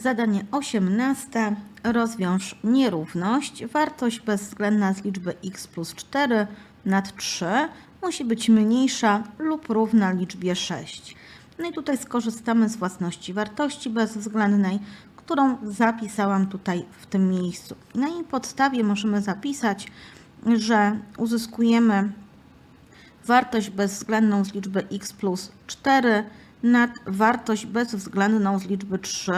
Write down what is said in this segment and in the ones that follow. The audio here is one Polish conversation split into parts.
Zadanie 18. Rozwiąż nierówność. Wartość bezwzględna z liczby x plus 4 nad 3 musi być mniejsza lub równa liczbie 6. No i tutaj skorzystamy z własności wartości bezwzględnej, którą zapisałam tutaj w tym miejscu. Na jej podstawie możemy zapisać, że uzyskujemy wartość bezwzględną z liczby x plus 4 nad wartość bezwzględną z liczby 3,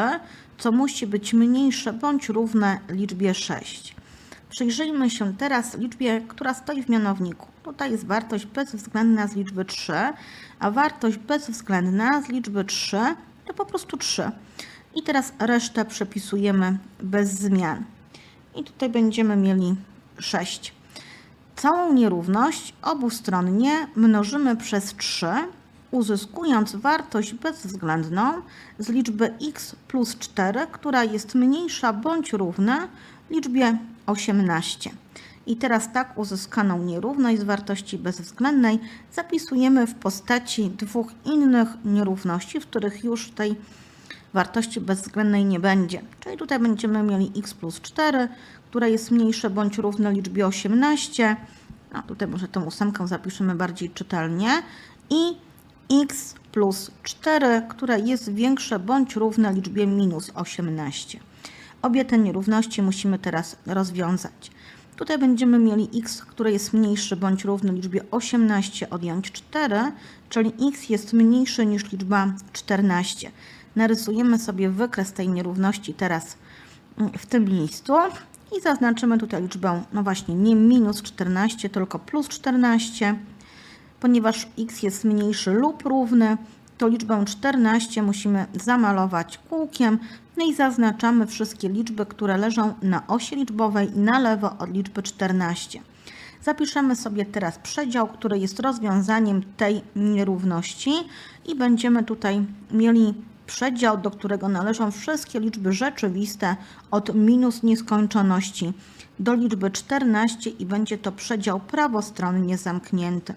co musi być mniejsze bądź równe liczbie 6. Przyjrzyjmy się teraz liczbie, która stoi w mianowniku. Tutaj jest wartość bezwzględna z liczby 3, a wartość bezwzględna z liczby 3 to po prostu 3. I teraz resztę przepisujemy bez zmian. I tutaj będziemy mieli 6. Całą nierówność obustronnie mnożymy przez 3, uzyskując wartość bezwzględną z liczby x plus 4, która jest mniejsza bądź równa liczbie 18. I teraz tak uzyskaną nierówność z wartości bezwzględnej zapisujemy w postaci dwóch innych nierówności, w których już tej wartości bezwzględnej nie będzie. Czyli tutaj będziemy mieli x plus 4, które jest mniejsze bądź równe liczbie 18. No tutaj może tą ósemkę zapiszemy bardziej czytelnie. I x plus 4, które jest większe bądź równe liczbie minus 18. Obie te nierówności musimy teraz rozwiązać. Tutaj będziemy mieli x, które jest mniejszy bądź równy liczbie 18 odjąć 4, czyli x jest mniejszy niż liczba 14. Narysujemy sobie wykres tej nierówności teraz w tym miejscu i zaznaczymy tutaj liczbę, no właśnie, nie minus 14, tylko plus 14. Ponieważ x jest mniejszy lub równy, to liczbę 14 musimy zamalować kółkiem. No i zaznaczamy wszystkie liczby, które leżą na osi liczbowej na lewo od liczby 14. Zapiszemy sobie teraz przedział, który jest rozwiązaniem tej nierówności i będziemy tutaj mieli przedział, do którego należą wszystkie liczby rzeczywiste od minus nieskończoności do liczby 14 i będzie to przedział prawostronnie zamknięty.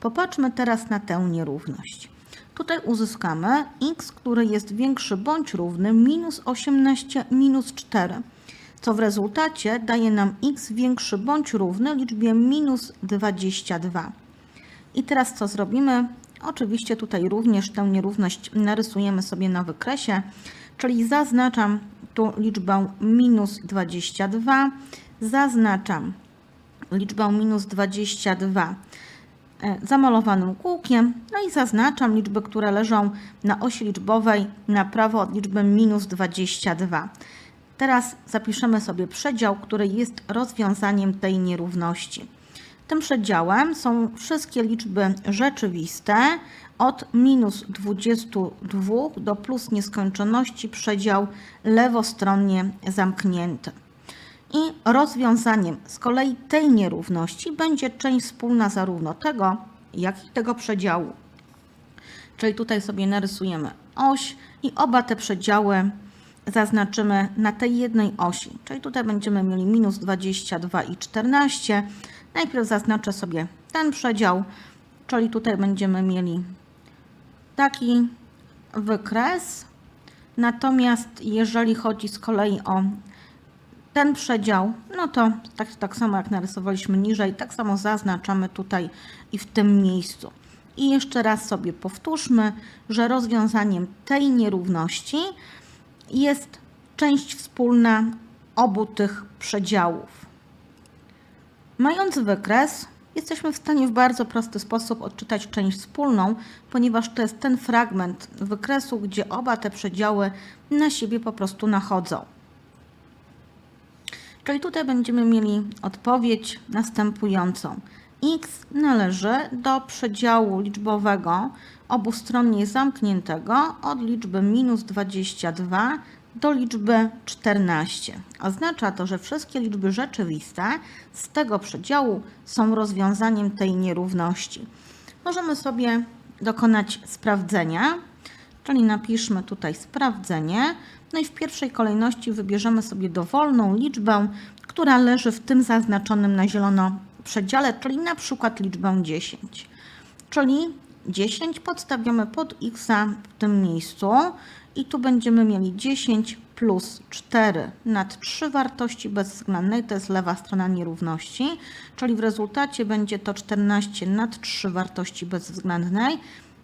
Popatrzmy teraz na tę nierówność. Tutaj uzyskamy x, który jest większy bądź równy minus 18 minus 4, co w rezultacie daje nam x większy bądź równy liczbie minus 22. I teraz co zrobimy? Oczywiście tutaj również tę nierówność narysujemy sobie na wykresie, czyli zaznaczam tu liczbę minus 22, zaznaczam liczbę minus 22 e, zamalowanym kółkiem, no i zaznaczam liczby, które leżą na osi liczbowej na prawo od liczby minus 22. Teraz zapiszemy sobie przedział, który jest rozwiązaniem tej nierówności. Tym przedziałem są wszystkie liczby rzeczywiste od minus 22 do plus nieskończoności przedział lewostronnie zamknięty. I rozwiązaniem z kolei tej nierówności będzie część wspólna zarówno tego, jak i tego przedziału. Czyli tutaj sobie narysujemy oś i oba te przedziały zaznaczymy na tej jednej osi. Czyli tutaj będziemy mieli minus 22 i 14. Najpierw zaznaczę sobie ten przedział, czyli tutaj będziemy mieli taki wykres. Natomiast jeżeli chodzi z kolei o ten przedział, no to tak, tak samo jak narysowaliśmy niżej, tak samo zaznaczamy tutaj i w tym miejscu. I jeszcze raz sobie powtórzmy, że rozwiązaniem tej nierówności jest część wspólna obu tych przedziałów. Mając wykres, jesteśmy w stanie w bardzo prosty sposób odczytać część wspólną, ponieważ to jest ten fragment wykresu, gdzie oba te przedziały na siebie po prostu nachodzą. Czyli tutaj będziemy mieli odpowiedź następującą. x należy do przedziału liczbowego obustronnie zamkniętego od liczby minus 22 do liczby 14. Oznacza to, że wszystkie liczby rzeczywiste z tego przedziału są rozwiązaniem tej nierówności. Możemy sobie dokonać sprawdzenia, czyli napiszmy tutaj sprawdzenie. No i w pierwszej kolejności wybierzemy sobie dowolną liczbę, która leży w tym zaznaczonym na zielono przedziale, czyli na przykład liczbę 10. Czyli 10 podstawiamy pod x w tym miejscu i tu będziemy mieli 10 plus 4 nad 3 wartości bezwzględnej, to jest lewa strona nierówności, czyli w rezultacie będzie to 14 nad 3 wartości bezwzględnej,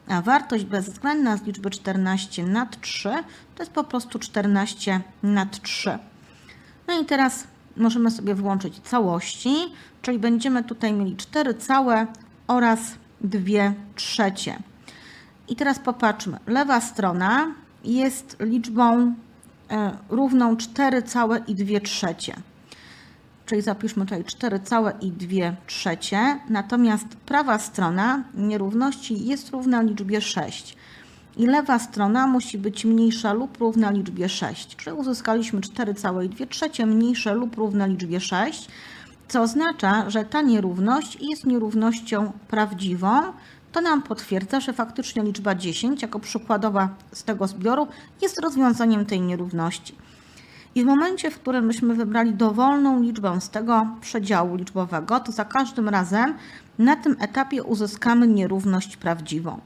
a wartość bezwzględna z liczby 14 nad 3 to jest po prostu 14 nad 3. No i teraz możemy sobie włączyć całości, czyli będziemy tutaj mieli 4 całe oraz 2 trzecie. I teraz popatrzmy. Lewa strona jest liczbą e, równą 4 całe i 2 trzecie. Czyli zapiszmy tutaj 4 całe i 2 trzecie. Natomiast prawa strona nierówności jest równa liczbie 6. I lewa strona musi być mniejsza lub równa liczbie 6. Czyli uzyskaliśmy 4 całe i 2 trzecie mniejsze lub równe liczbie 6 co oznacza, że ta nierówność jest nierównością prawdziwą. To nam potwierdza, że faktycznie liczba 10 jako przykładowa z tego zbioru jest rozwiązaniem tej nierówności. I w momencie, w którym byśmy wybrali dowolną liczbę z tego przedziału liczbowego, to za każdym razem na tym etapie uzyskamy nierówność prawdziwą.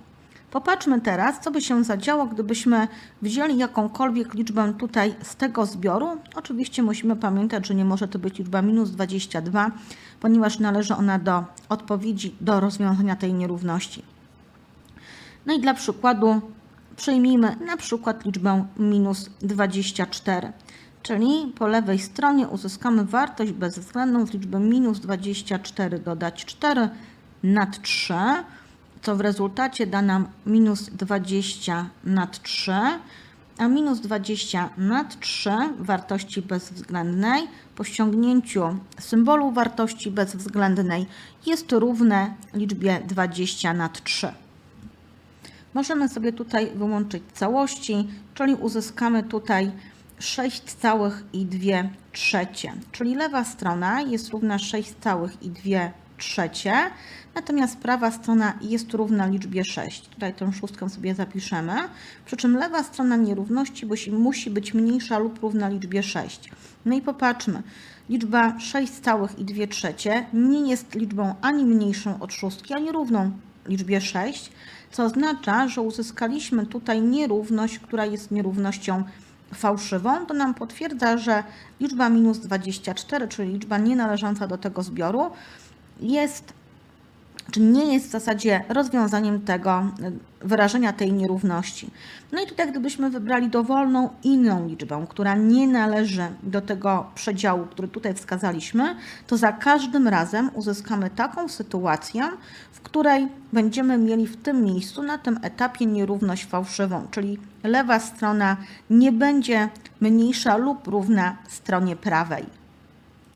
Popatrzmy teraz, co by się zadziało, gdybyśmy wzięli jakąkolwiek liczbę tutaj z tego zbioru. Oczywiście musimy pamiętać, że nie może to być liczba minus 22, ponieważ należy ona do odpowiedzi do rozwiązania tej nierówności. No i dla przykładu przyjmijmy na przykład liczbę minus 24. Czyli po lewej stronie uzyskamy wartość bezwzględną z liczby minus 24 dodać 4 nad 3 co w rezultacie da nam minus 20 nad 3, a minus 20 nad 3 wartości bezwzględnej po ściągnięciu symbolu wartości bezwzględnej jest równe liczbie 20 nad 3. Możemy sobie tutaj wyłączyć całości, czyli uzyskamy tutaj 6 całych i 2 trzecie, czyli lewa strona jest równa 6 całych i 2 trzecie, natomiast prawa strona jest równa liczbie 6. Tutaj tę szóstkę sobie zapiszemy, przy czym lewa strona nierówności musi być mniejsza lub równa liczbie 6. No i popatrzmy, liczba 6 całych i 2 trzecie nie jest liczbą ani mniejszą od szóstki, ani równą liczbie 6, co oznacza, że uzyskaliśmy tutaj nierówność, która jest nierównością fałszywą, to nam potwierdza, że liczba minus 24, czyli liczba nienależąca do tego zbioru, jest, czy nie jest w zasadzie rozwiązaniem tego y, wyrażenia tej nierówności. No i tutaj gdybyśmy wybrali dowolną inną liczbę, która nie należy do tego przedziału, który tutaj wskazaliśmy, to za każdym razem uzyskamy taką sytuację, w której będziemy mieli w tym miejscu, na tym etapie nierówność fałszywą, czyli lewa strona nie będzie mniejsza lub równa stronie prawej.